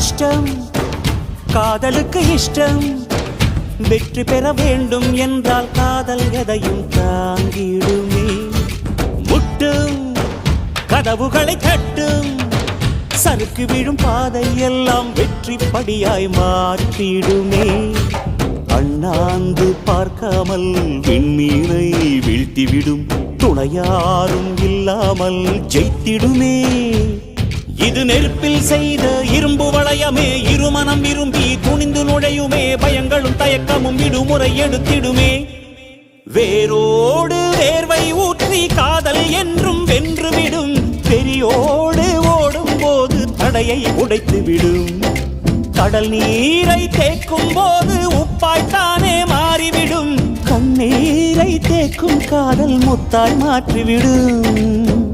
கஷ்டம் காதலுக்கு இஷ்டம். வெற்றி பெற வேண்டும் என்றால் காதல் எதையும் தாங்கிடுமே. முட்டும் கதவுகளை தட்டும். சறுக்கு விழும் பாதை எல்லாம் வெற்றி படியாய் மாற்றிடுமே. அண்ணாந்து பார்க்காமல் விண்மீனை வீழ்த்திவிடும். துணையாரும் இல்லாமல் ஜெயித்திடுமே. இது நெருப்பில் செய்த இரும்பு வள வளையமே இருமனம் விரும்பி துணிந்து நுழையுமே. பயங்களும் தயக்கமும் விடுமுறை எடுத்திடுமே. வேரோடு வேர்வை ஊற்றி காதல் என்றும் வென்றுவிடும். பெரியோடு ஓடும் போது தடையை உடைத்துவிடும். கடல் நீரை தேக்கும் போது உப்பாய்த்தானே மாறிவிடும். கண்ணீரை தேக்கும் காதல் முத்தாய் மாற்றிவிடும்.